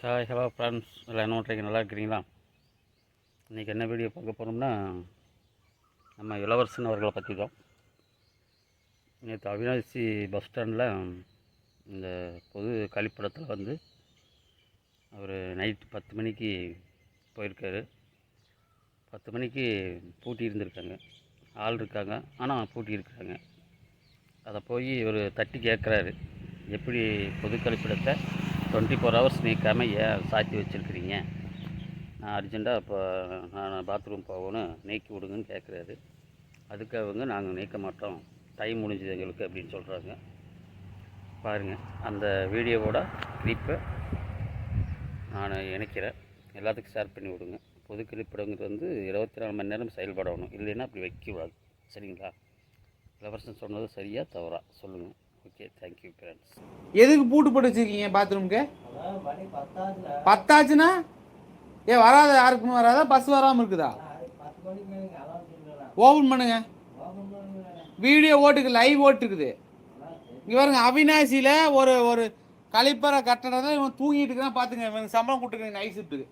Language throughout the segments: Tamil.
ஹாய் ஹலோ ஃப்ரெண்ட்ஸ் எல்லாம் என்ன பண்ணுறீங்க நல்லா இருக்கிறீங்களா? இன்றைக்கி என்ன வீடியோ பார்க்க போகிறோம்னா நம்ம இளவரசன் அவர்களை பற்றி தான். நேற்று அவினாசி பஸ் ஸ்டாண்டில் இந்த பொது கழிப்பிடத்தில் வந்து அவர் நைட் பத்து மணிக்கு போயிருக்காரு. பத்து மணிக்கு பூட்டி இருந்திருக்காங்க. ஆள் இருக்காங்க. ஆனால் பூட்டி இருக்கிறாங்க அதை போய் இவர் தட்டி கேட்குறாரு எப்படி பொது கழிப்பிடத்தை டுவெண்ட்டி ஃபோர் ஹவர்ஸ் நீக்காமல் ஏன் சாத்தி வச்சுருக்கிறீங்க? நான் அர்ஜெண்ட்டாக இப்போ நான் பாத்ரூம் போகணும் நீக்கி விடுங்கன்னு கேட்குறாரு அதுக்கு அவங்க நாங்கள் நீக்க மாட்டோம். டைம் முடிஞ்சது எங்களுக்கு அப்படின்னு சொல்கிறாங்க பாருங்கள் அந்த வீடியோவோட கிளிப்பை நான் இணைக்கிறேன். எல்லாத்துக்கும் ஷேர் பண்ணி விடுங்க. பொது கழிப்பிடங்கிறது வந்து இருபத்தி நாலு மணி நேரம் செயல்படணும். இல்லைன்னா அப்படி வைக்கக்கூடாது. சரிங்களா? இளவரசன் சொன்னது சரியாக தவறா? சொல்லுங்கள் ஓகே தேங்க்யூ ஃப்ரெண்ட்ஸ் எதுக்கு பூட்டு போட்டு வச்சிருக்கீங்க பாத்ரூம்க்கு பத்தாச்சுன்னா? ஏ வராத யாருக்குமே வராதா? பஸ் வராமல் இருக்குதா? ஓப்பன் பண்ணுங்க. வீடியோ ஓட்டுக்கு லைவ் ஓட்டுக்குது இங்கே பாருங்க அவினாசியில் ஒரு ஒரு கழிப்பறை கட்டணத்தை இவன் தூங்கிட்டு இருக்கிறான் பார்த்துங்க இவனுக்கு சம்பளம் கொடுத்துருக்கேன் நைட் ஷிஃப்ட்டுக்கு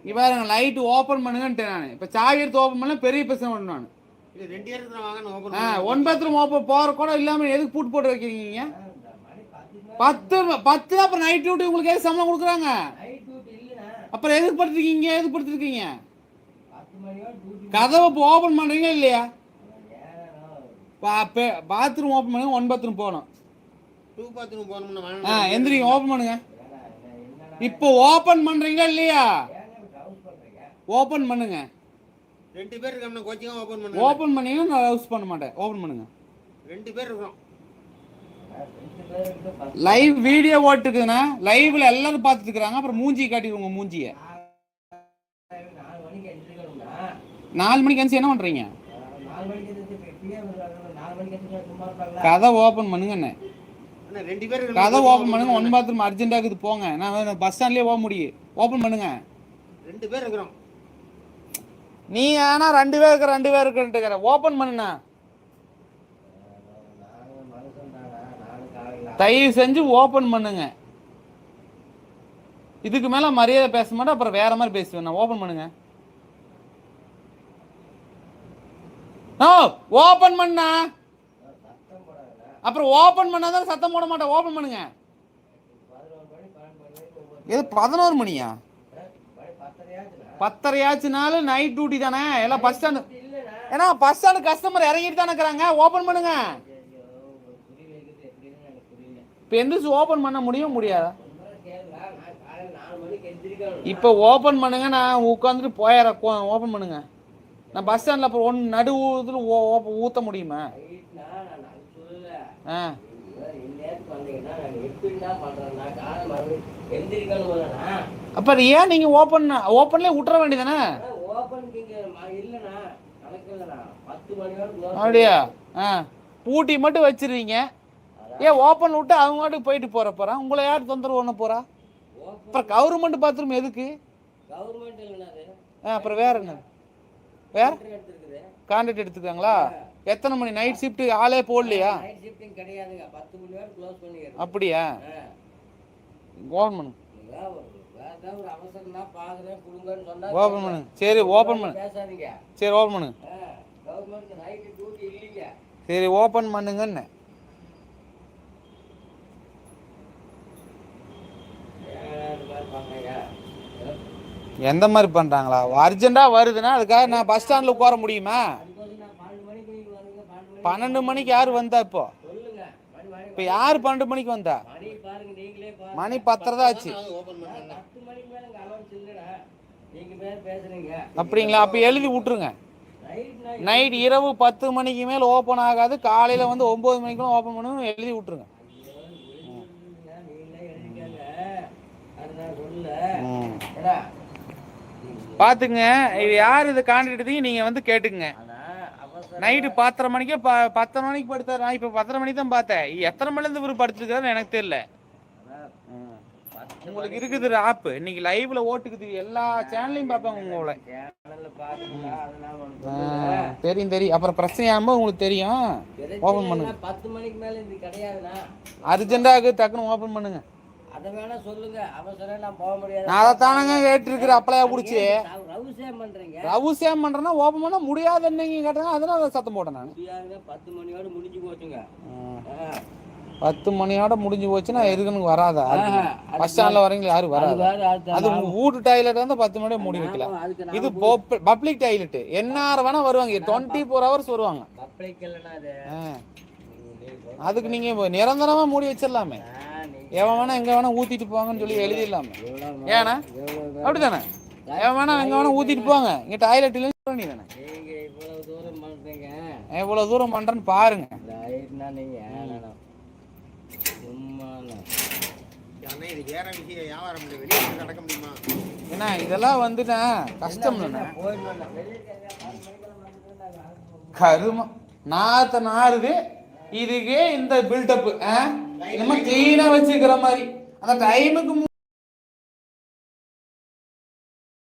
இங்கே பாருங்க லைட்டு ஓப்பன் பண்ணுங்கன்ட்டு நான். இப்போ சாவி எடுத்து ஓப்பன் பண்ணல பெரிய பிரச்சனை ஒன்று நான். ஆ ஒன் பாத்ரூம் ஓப்பன் போகிற கூட இல்லாமல் எதுக்கு பூட்டு போட்டு வைக்கிறீங்க? பத்து பத்து அப்புறம் நைட் டியூட்டி உங்களுக்கு எது சம்பளம் கொடுக்குறாங்க? அப்புறம் எதுக்கு படுத்துருக்கீங்க? எதுக்கு படுத்துருக்கீங்க? கதவை இப்போ ஓப்பன் பண்ணுறீங்க இல்லையா? பாத்ரூம் ஓப்பன் பண்ணுங்க ஒன் பாத்ரூம் போகணும். bathroom போகணும்னா வாங்க. ஆ எந்திரிங்க ஓப்பன் பண்ணுங்க. இப்போ ஓப்பன் பண்ணுறீங்களா இல்லையா? ஓப்பன் பண்ணுங்க. ரெண்டு பேர் இருக்கோம்னா கோச்சிங்காக ஓப்பன் பண்ணுங்க. ஓப்பன் பண்ணீங்கன்னா நான் யூஸ் பண்ண மாட்டேன். ஓப்பன் பண்ணுங்க. ரெண்டு பேர் இருக்கோம் லைவ் வீடியோ ஓட்டுக்குதுண்ணா. லைவ்ல எல்லாரும் பார்த்துட்டு இருக்காங்க அப்புறம் மூஞ்சி காட்டிடுவோங்க மூஞ்சிய. நாலு மணிக்கு அனுப்பிச்சு என்ன பண்றீங்க? கதை ஓபன் ரெண்டு பேர் கதை ஓபன் பண்ணுங்க. ஒன் பாத்ரூம் அர்ஜென்ட்டாக இருக்குது போங்க. நான் பஸ் ஸ்டாண்ட்லயே போக முடியும். ஓபன் பண்ணுங்க. ரெண்டு பேர் இருக்கிறோம் நீ ஆனா ரெண்டு பேர் இருக்க ரெண்டு பேர் இருக்குன்ட்டு ஓபன் பண்ணுண்ணா. தயவு செஞ்சு ஓபன் பண்ணுங்க. இதுக்கு மேல மரியாதை பேச மாட்டேன் அப்புறம் வேற மாதிரி பேசுவேன். நான் ஓபன் பண்ணுங்க. ஓ ஓபன் பண்ணா. அப்புறம் ஓபன் பண்ணாதான் சத்தம் போட மாட்டேன். ஓபன் பண்ணுங்க. இது பதினோரு மணியா? பத்தரையாச்சுனாலும் நைட் டியூட்டி தானே? எல்லாம் பஸ் ஸ்டாண்டு ஏன்னா பஸ் ஸ்டாண்டு கஸ்டமர் இறங்கிட்டு தானே இருக்கிறாங்க. ஓபன் பண்ணுங்க. இப்போ எந்திரிச்சு ஓபன் பண்ண முடியும் முடியாதா? இப்போ ஓபன் பண்ணுங்க நான் உட்காந்துட்டு போயிடுறேன். ஓபன் பண்ணுங்க. நான் பஸ் ஸ்டாண்டில் அப்புறம் ஒன்று நடு ஊத்துல ஊற்ற முடியுமா? ஆ. அப்புறம் ஏன் நீங்கள் ஓப்பன் ஓப்பன்லேயே விட்டுற வேண்டியதானே அப்படியா? ஆ. பூட்டி மட்டும் வச்சிருவீங்க ஏன் ஓப்பன் விட்டு அவங்க மாட்டுக்கு போயிட்டு போற போறான் உங்களை யார் தொந்தரவு பண்ண போறா? அப்புறம் கவர்மெண்ட் பாத்ரூம் எதுக்கு? ஆ அப்புறம் வேற என்ன? வேற? கான்ட்ராக்ட் எடுத்துக்காங்களா எத்தனை மணி? நைட் ஷிஃப்ட் ஆளே போடலையா? கிடையாதுங்க. பத்து மணி வரை க்ளோஸ் பண்ணிடுறோம். அப்படியா? ஏதாவது ஒரு அவசரம் தான். பாக்குறேன் கொடுங்கன்னு சொன்னா ஓப்பன் பண்ணு. சரி. ஓப்பன் பண்ணு. பேசாதீங்க. சரி ஓப்பன் பண்ணு. கவர்மெண்ட் நைட்டு டியூட்டி இல்லைங்க. சரி ஓப்பன் பண்ணுங்கன்னு. எந்த மாதிரி பண்றாங்களா? அர்ஜென்ட்டாக வருதுன்னா அதுக்காக நான் பஸ் ஸ்டாண்டில் உட்கார முடியுமா அதுக்கோசம் நான் பன்னெண்டு மணிக்கு நீங்க வருங்க பன்னெண்டு மணி பன்னெண்டு மணிக்கு யார் வந்தா இப்போ? இப்போ யார் பன்னெண்டு மணிக்கு வந்தா? மணி பத்தரை தான் ஆச்சு. அப்படிங்களா? அப்போ எழுதி விட்டுருங்க. நைட் இரவு பத்து மணிக்கு மேல் ஓப்பன் ஆகாது. காலையில் வந்து ஒம்பது மணிக்கெல்லாம் ஓப்பன் பண்ணணும் எழுதி விட்டுருங்க. பார்த்துங்க இது யார் இது கான்ட்ராக்ட் நீங்கள் வந்து கேட்டுக்குங்க. நைட்டு பத்தரை மணிக்கே ப பத்தரை மணிக்கு படுத்தார். நான் இப்போ பத்தரை மணிக்கு தான் பார்த்தேன். எத்தனை மணிலேருந்து இவர் படுத்துருக்காருன்னு எனக்கு தெரியல. உங்களுக்கு இருக்குது ஆப்பு இன்னைக்கு லைவ்ல ஓட்டுக்குது. எல்லா சேனல்லையும் பார்ப்பேன் உங்களை. தெரியும் தெரியும். அப்புறம் பிரச்சனை ஆகும்போது உங்களுக்கு தெரியும். ஓப்பன் பண்ணுங்க. பத்து மணிக்கு மேல இது கிடையாதுண்ணா. டக்குன்னு ஓப்பன் பண்ணுங்க. அது அதை வேணா சொல்லுங்க. அவசரம் நான் போக முடியாது. நான் அதைத்தானங்க கேட்டிருக்கிறேன் அப்பளையா பிடிச்சி. பண்றீங்க. ரவுசேம் பண்றேன்னா ஓப்பன் பண்ணா முடியாதுன்னு கேட்டாங்க அதனால சத்தம் போட்டேன் நான். முடியாதுங்க பத்து மணியோட முடிஞ்சு போச்சுங்க. ஆ. பத்து மணியோட முடிஞ்சு போச்சுன்னா எதுக்குன்னு வராதா? பஸ் ஸ்டாண்ட்ல வரீங்களா யாரும் அது வராது அது. வீட்டு டாய்லெட் வந்து பத்து மணியோட மூடி அதுக்கு இது பப்ளிக் டாய்லெட் எந்நேரம் வேணா வருவாங்க. டுவெண்ட்டி ஃபோர் ஹவர்ஸ் வருவாங்க. அது அதுக்கு நீங்க நிரந்தரமா மூடி வச்சிடலாமே. எவன் வேணா எங்க வேணா ஊத்திட்டு போங்கன்னு சொல்லி எழுதிடலாம். எவ்வளவு ஏண்ணா எவ்வளவு எவன் வேணா எங்க வேணா ஊத்திட்டு போங்க. இங்க டாய்லெட் இல்லைன்னு நீ தானே நீங்க தூரம் எவ்வளவு தூரம் பண்றேன்னு பாருங்க. என்ன ஏன்னா இதெல்லாம் வந்துட்டா கஷ்டம் கருமம். நாத்த நாறுது. இதுக்கே இந்த பில்டப் நம்ம கிளீனா வச்சுக்கிற மாதிரி. அந்த டைமுக்கு